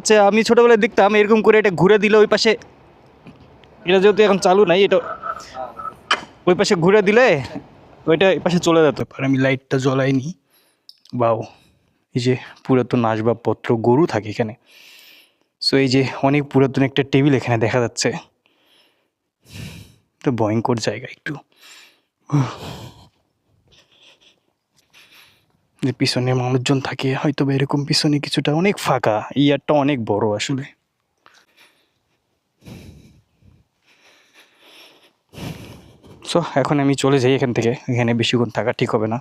আছে? আমি ছোটোবেলায় দেখতাম, এরকম করে এটা ঘুরে দিলে ওই পাশে এটা যেহেতু এখন চালু নাই, এটা ওই পাশে ঘুরে দিলে ওইটা এই পাশে চলে যেত। আমি লাইটটা জ্বলাইনি। বাও, এই যে পুরাতন আসবাবপত্র, গরু থাকে এখানে। সো এই যে অনেক পুরাতন একটা টেবিল এখানে দেখা যাচ্ছে। তো ভয়ঙ্কর জায়গা একটু। যে পিছনে মানুষজন থাকে হয়তো বা এরকম পিছনে কিছুটা অনেক ফাঁকা, ইয়ারটা অনেক বড় আসলে। সো এখন আমি চলে যাই এখান থেকে, এখানে বেশিক্ষণ থাকা ঠিক হবে না।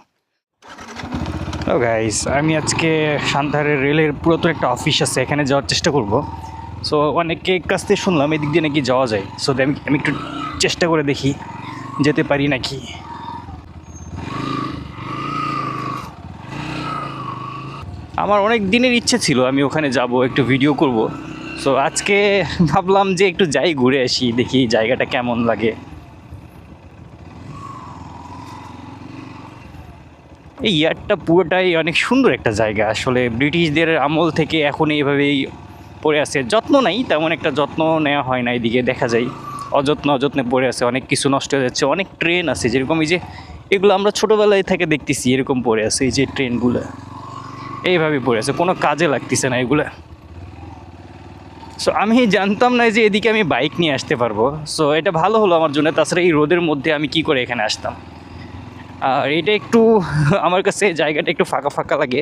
গাইস আমি আজকে সান্তাহারের রেলের পুরাতন একটা অফিস আছে, এখানে যাওয়ার চেষ্টা করব। সো অনেকে কাছ থেকে শুনলাম, এদিক দিয়ে নাকি যাওয়া যায়। সো আমি আমি একটু চেষ্টা করে দেখি, যেতে পারি নাকি। আমার অনেক দিনের ইচ্ছে ছিল, আমি ওখানে যাব, একটু ভিডিও করব। সো আজকে ভাবলাম যে একটু যাই, ঘুরে আসি, দেখি জায়গাটা কেমন লাগে। এই ইয়ারটা পুরোটাই অনেক সুন্দর একটা জায়গা। আসলে ব্রিটিশদের আমল থেকে এখন এইভাবেই পড়ে আছে। যত্ন নাই, তেমন একটা যত্ন নেওয়া হয় না এদিকে, দেখা যায়। অযত্ন অযত্নে পড়ে আছে, অনেক কিছু নষ্ট হয়ে যাচ্ছে, অনেক ট্রেন আছে। যেরকম এই যে, এগুলো আমরা ছোটোবেলায় থেকে দেখতেছি, এরকম পড়ে আছে এই যে ট্রেনগুলো এইভাবে পড়ে আছে, কোনো কাজে লাগতেছে না এগুলো। সো আমি জানতাম না যে এদিকে আমি বাইক নিয়ে আসতে পারব। সো এটা ভালো হলো আমার জন্য, তাছাড়া এই রোদের মধ্যে আমি কি করে এখানে আসতাম? আর এটা একটু, আমার কাছে জায়গাটা একটু ফাঁকা ফাঁকা লাগে,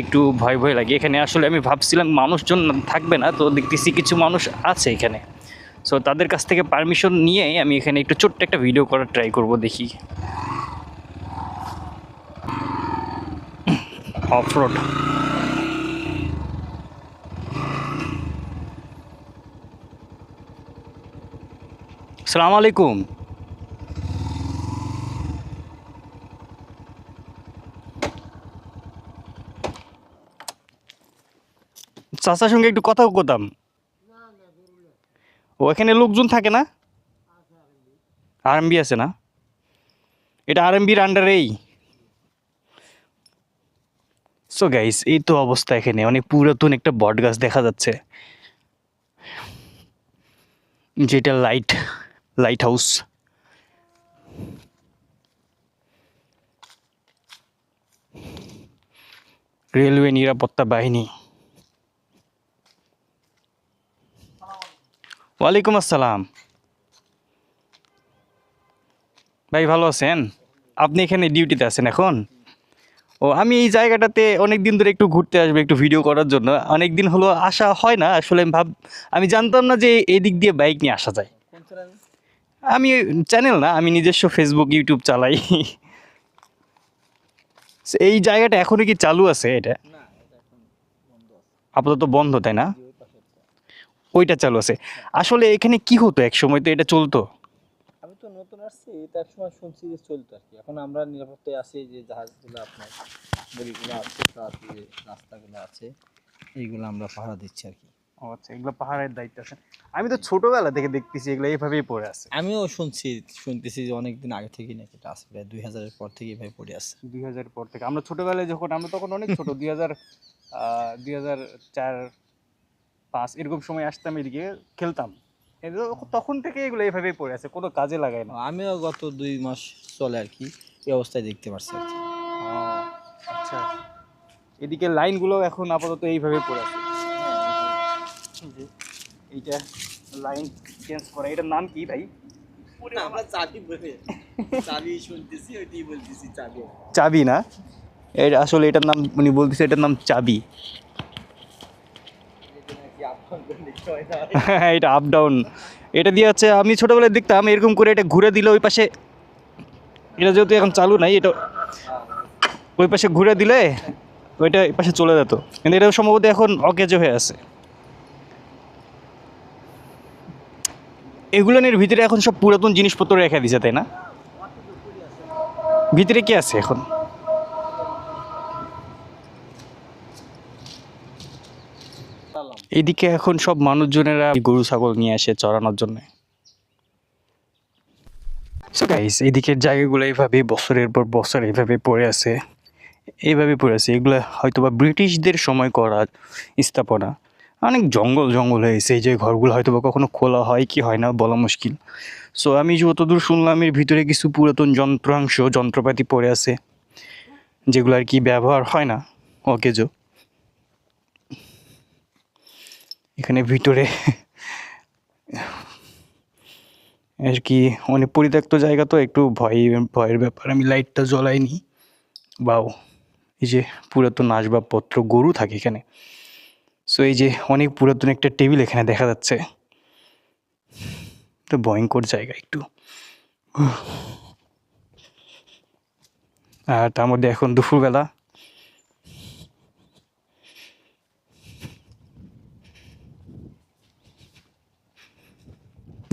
একটু ভয় ভয় লাগে। এখানে আসলে আমি ভাবছিলাম মানুষজন থাকবে না, তো দেখতেছি কিছু মানুষ আছে এখানে। সো তাদের কাছ থেকে পারমিশন নিয়ে আমি এখানে একটু ছোট্ট একটা ভিডিও করার ট্রাই করব দেখি। অফ রোড সালাম আলাইকুম। চাচার সঙ্গে একটু কথা কোতাম ও এখানে লোকজন থাকে না? আরএমবি আছে না? এটা আরএমবির আন্ডারেই সো গাইস এই তো অবস্থা এখানে। অনেক পুরাতন একটা বট গাছ দেখা যাচ্ছে। যেটা লাইট লাইট হাউস রেলওয়ে নিরাপত্তা বাহিনী। ওয়ালাইকুম আসসালাম। ভাই, ভালো আছেন? আপনি এখানে ডিউটিতে আছেন এখন? ও আমি এই জায়গাটাতে অনেক দিন ধরে একটু ঘুরতে আসব একটু ভিডিও করার জন্য। অনেক দিন হলো আসা হয় না আসলে আমি ভাব আমি জানতাম না যে এই দিক দিয়ে বাইক নিয়ে আসা যায়। আমি চ্যানেল না আমি নিজস্ব ফেসবুক ইউটিউব চালাই। এই জায়গাটা এখনও কি চালু আছে এটা? আপাতত বন্ধ তাই না? ওইটা চালু আছে। আসলে এখানে কি হতো? এক সময় তো এটা চলতো। নতুন আসছি তার সময় শুনছি যে চলতো আর কি এখন আমরা নিরাপত্তায় আছি যে জাহাজগুলো আপনার বগিগুলো আছে তার যে রাস্তাগুলো আছে এইগুলো আমরা পাহারা দিচ্ছি আর কি ও আচ্ছা এগুলো পাহাড়ের দায়িত্ব আছে। আমি তো ছোটবেলা থেকে দেখতেছি এগুলো এইভাবেই পড়ে আছে। আমিও শুনছি শুনতেছি যে অনেক দিন আগে থেকেই নাকি এটা আছে প্রায় দুই হাজারের পর থেকে এভাবে পড়ে আছে। দুই হাজার পর থেকে। আমরা ছোটবেলায় যখন আমরা তখন অনেক ছোট দুই হাজার দুই হাজার চার পাঁচ এরকম সময় আসতাম এদিকে খেলতাম। তখন থেকে এগুলো এইভাবেই পড়ে আছে কোনো কাজে লাগায় না। আমিও গত দুই মাস চলে আর কি এই অবস্থায় দেখতে পারছি আর কি। আচ্ছা। এদিকে লাইনগুলো এখন আপাতত এইভাবে পড়ে আছে। যে, এইটা লাইন চেঞ্জ করা এটার নাম কি ভাই? আমরা চাবি শুনতেছি ওইটাই বলতেছি চাবি। চাবি না? এটা আসলে এটার নাম উনি বলতেছে এটার নাম চাবি। হ্যাঁ এটা আপ ডাউন এটা দিয়ে হচ্ছে আমি ছোটোবেলায় দেখতাম, এরকম করে এটা ঘুরে দিলে ওই পাশে এটা যেহেতু এখন চালু নাই, এটা ওই পাশে ঘুরে দিলে ওইটা এই পাশে চলে যেত। কিন্তু এটা সম্ভবত এখন অকেজো হয়ে আছে। এগুলোনের ভিতরে এখন সব পুরাতন জিনিসপত্র রেখে দিছে, তাই না? ভিতরে কি আছে এখন? এইদিকে এখন সব মানুষজনেরা গরু, ছাগল নিয়ে আসে চড়ানোর জন্য। এইদিকের জায়গাগুলো এইভাবে বছরের পর বছর এইভাবে পড়ে আছে। এইভাবে পড়ে আছে। এগুলো হয়তো বা ব্রিটিশদের সময় করা স্থাপনা। অনেক জঙ্গল জঙ্গল হয়েছে এই যে ঘরগুলো হয়তো বা কখনো খোলা হয় কি হয় না বলা মুশকিল। সো আমি যতদূর শুনলাম, এর ভিতরে কিছু পুরাতন যন্ত্রাংশ, যন্ত্রপাতি পড়ে আছে, যেগুলো আর কি ব্যবহার হয় না। অকেজো এখানে ভিতরে আর কি, অনেক পরিত্যক্ত জায়গা তো, একটু ভয়, ভয়ের ব্যাপার। আমি লাইটটা জ্বলাইনি। বাও, এই যে পুরাতন আসবাবপত্র, গরু থাকে এখানে। সো এই যে অনেক পুরাতন একটা টেবিল এখানে দেখা যাচ্ছে। তো ভয়ঙ্কর জায়গা একটু। আর তার মধ্যে এখন দুপুরবেলা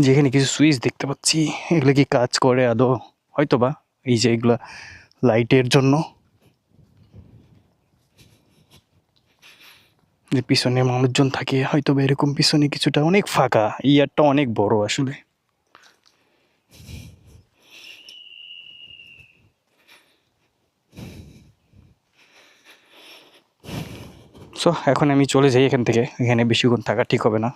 যেখানে কিছু সুইচ দেখতে পাচ্ছি, এগুলো কি কাজ করে আদৌ? হয়তো বা এই যে এগুলা লাইটের জন্য। যে পিছনে মানুষজন থাকে হয়তো বা এরকম পিছনে কিছুটা অনেক ফাঁকা, ইয়ারটা অনেক বড় আসলে। সো, এখন আমি চলে যাই এখান থেকে, এখানে বেশিক্ষণ থাকা ঠিক হবে না।